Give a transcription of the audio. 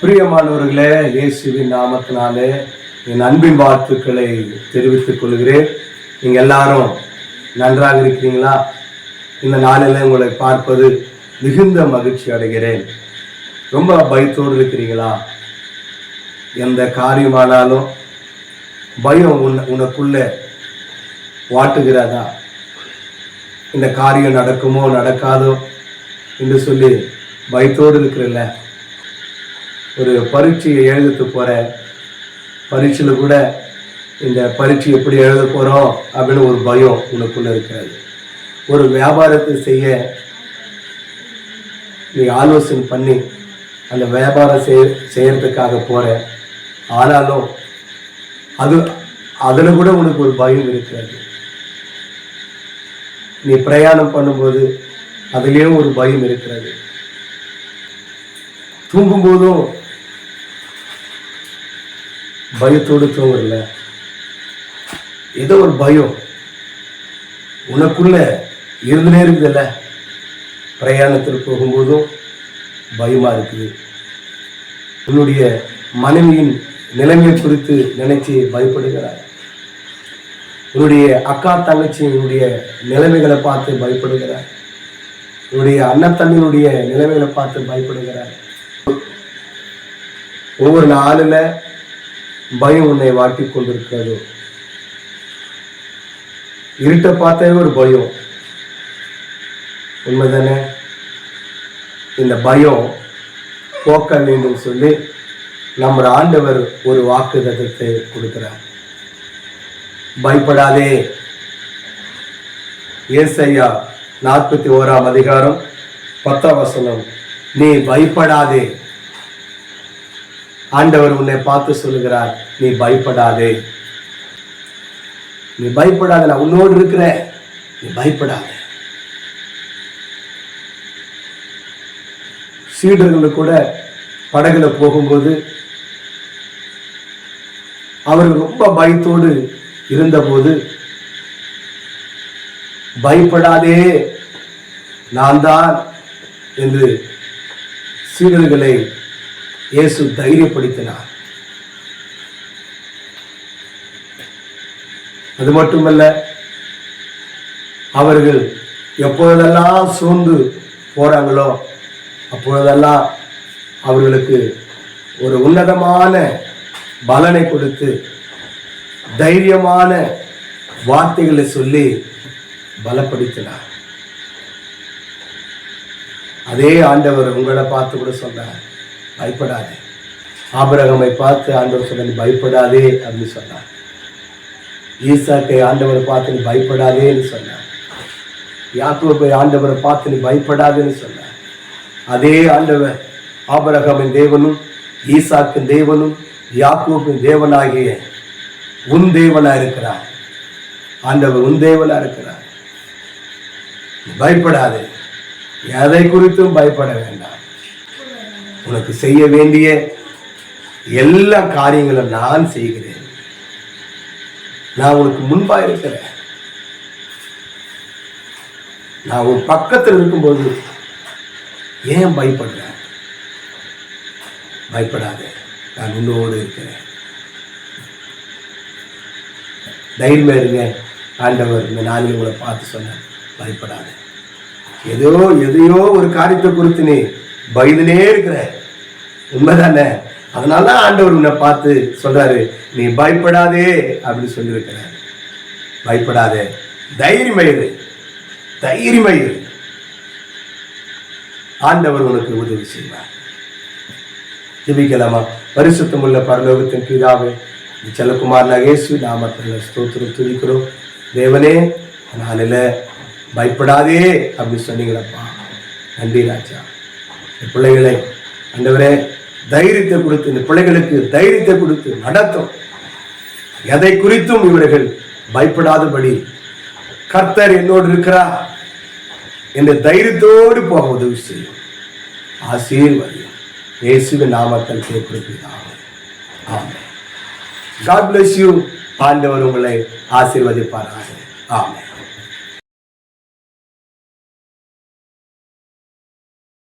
பிரியமானவர்களே இயேசுவின் நாமத்தினாலே என் அன்பின் வாழ்த்துக்களை தெரிவித்துக் கொள்கிறேன். நீங்க எல்லாரும் நன்றாக இருக்கிறீங்களா? இந்த நாளில் உங்களை பார்ப்பது மிகுந்த மகிழ்ச்சி அடைகிறேன். ரொம்ப பயத்தோடு இருக்கிறீங்களா? எந்த காரியமானாலும் பயம் உன் உனக்குள்ள வாட்டுகிறதா? இந்த காரியம் நடக்குமோ நடக்காதோ? என்று சொல்லி பயத்தோடு இருக்கிறல்ல ஒரு பரீட்சையை எழுதத்து போற பரீட்சையில் கூட இந்த பரீட்சை எப்படி எழுத போகிறோம் அப்படின்னு ஒரு பயம் உனக்குள்ள இருக்கிறது. ஒரு வியாபாரத்தை செய்ய நீ ஆலோசனை பண்ணி அந்த வியாபாரம் செய் செய்யறதுக்காக போற. ஆனாலும் அது அதில் கூட உனக்கு ஒரு பயம் இருக்கிறது. நீ பிரயாணம் பண்ணும்போது அதுலேயும் ஒரு பயம் இருக்கிறது. தூங்கும்போதும் பயத்தோடு தூங்குறல ஏதோ ஒரு பயம். உனக்குள்ள இருந்துனே இருக்குதுல்ல. பிரயாணத்தில் போகும்போதும் பயமா இருக்குது. உன்னுடைய மனைவியின் நிலைமை குறித்து நினைச்சு பயப்படுகிறாய். உன்னுடைய அக்கா தங்கச்சியினுடைய நிலைமைகளை பார்த்து பயப்படுகிறாய். உன்னுடைய அண்ணன் தம்பியினுடைய நிலைமைகளை பார்த்து பயப்படுகிறாய். ஒவ்வொரு நாளில் பயம் உன்னை வாட்டி கொண்டிருக்கிறது. இருட்டை பார்த்தே ஒரு பயம். உண்மைதானே? இந்த பயம் போக்க வேண்டும் சொல்லி நம்ம ஆண்டவர் ஒரு வாக்குதத்தை கொடுக்கிறார். பயப்படாதே. ஏசையா நாற்பத்தி ஓராம் அதிகாரம் பத்தாம் வசனம். நீ பயப்படாதே. ஆண்டவர் உன்னை பார்த்து சொல்லுகிறார் நீ பயப்படாதே. நீ பயப்படாத நான் உன்னோடு இருக்கிற நீ பயப்படாத. சீடர்கள் கூட படகுல போகும்போது அவர்கள் ரொம்ப பயத்தோடு இருந்தபோது பயப்படாதே நான் தான் என்று சீடர்களை இயேசு தைரியப்படுத்தினார். அது மட்டுமல்ல அவர்கள் எப்பொழுதெல்லாம் சோர்ந்து போறாங்களோ அப்பொழுதெல்லாம் அவர்களுக்கு ஒரு உன்னதமான பலனை கொடுத்து தைரியமான வார்த்தைகளை சொல்லி பலப்படுத்தினார். அதே ஆண்டவர் உங்களை பார்த்து கூட சொன்னார் பயப்படாதே. ஆபரகமை பார்த்து ஆண்டவர் சொன்ன பயப்படாதே அப்படின்னு சொன்னார். ஈசாக்கை ஆண்டவரை பார்த்து நீ பயப்படாதேன்னு சொன்னார். யாக்கோபை ஆண்டவரை பார்த்து நீ பயப்படாதேன்னு சொன்னார். அதே ஆண்டவர் ஆபரகமின் தேவனும் ஈசாக்கின் தேவனும் யாக்கோபின் தேவனாகிய உன் தேவனா இருக்கிறார். ஆண்டவர் உன் தேவனா இருக்கிறார். பயப்படாதே. எதை குறித்தும் பயப்பட வேண்டாம். உனக்கு செய்ய வேண்டிய எல்லா காரியங்களும் நான் செய்கிறேன். நான் உனக்கு முன்பா இருக்கிறேன். நான் உன் பக்கத்தில் இருக்கும்போது ஏன் பயப்படுற? பயப்படாத. நான் உன்னோடு இருக்கிறேன். தைரியமா இருங்க. ஆண்டவர் இந்த நாளில் உங்களை பார்த்து சொன்னேன் பயப்படாத. ஏதோ எதையோ ஒரு காரியத்தை குறித்து நீ பயந்துனே இருக்கிற. உண்மைதானே? அதனால தான் ஆண்டவர் உன்னை பார்த்து சொல்றாரு நீ பயப்படாதே அப்படின்னு சொல்லியிருக்கிறார். பயப்படாதே. தைரியமயிரு தைரியமயிரு ஆண்டவர் உனக்கு உதவி செய்வார். ஜெபிக்கலாமா? பரிசுத்தமுள்ள பரலோகத்தின் பிதாவே செல்லகுமார் நகேசு நாமத்தில் ஸ்தோத்திரம் துதிக்கிறோம். தேவனே நாளில் பயப்படாதே அப்படின்னு சொன்னீங்களப்பா. நன்றி ராஜா. பிள்ளைகளை அந்தவரே தைரியத்தை கொடுத்து இந்த பிள்ளைகளுக்கு தைரியத்தை கொடுத்து நடத்தும். எதை குறித்தும் இவர்கள் பயப்படாதபடி கர்த்தர் என்னோடு இருக்கிறா என்ற தைரியத்தோடு போக உதவி செய்யும். ஆசீர்வதியும். இயேசுவின் நாமத்தில் கேட்கிறதாக ஆமென். காட் bless யூ ஆண்டவர் உங்களை ஆசீர்வதிப்பாராக. ஆமே